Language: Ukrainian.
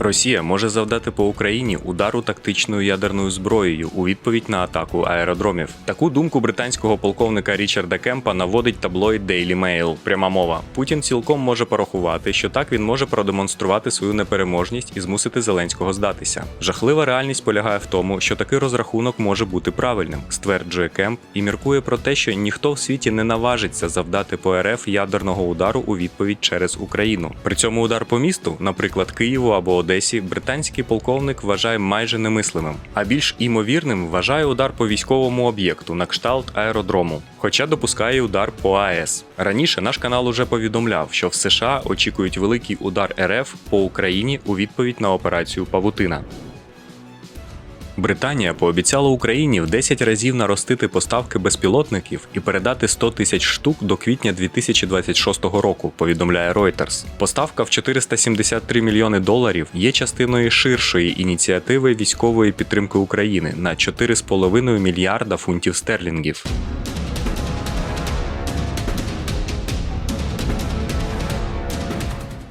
Росія може завдати по Україні удару тактичною ядерною зброєю у відповідь на атаку аеродромів. Таку думку британського полковника Річарда Кемпа наводить таблоїд Daily Mail. Пряма мова. Путін цілком може порахувати, що так він може продемонструвати свою непереможність і змусити Зеленського здатися. Жахлива реальність полягає в тому, що такий розрахунок може бути правильним, стверджує Кемп і міркує про те, що ніхто в світі не наважиться завдати по РФ ядерного удару у відповідь через Україну. При цьому удар по місту, наприклад, Києву або Одесі, британський полковник вважає майже немислимим. А більш імовірним вважає удар по військовому об'єкту на кшталт аеродрому, хоча допускає удар по АЕС. Раніше наш канал уже повідомляв, що в США очікують великий удар РФ по Україні у відповідь на операцію Павутина. Британія пообіцяла Україні в 10 разів наростити поставки безпілотників і передати 100 тисяч штук до квітня 2026 року, повідомляє Reuters. Поставка в 473 мільйони доларів є частиною ширшої ініціативи військової підтримки України на 4,5 мільярда фунтів стерлінгів.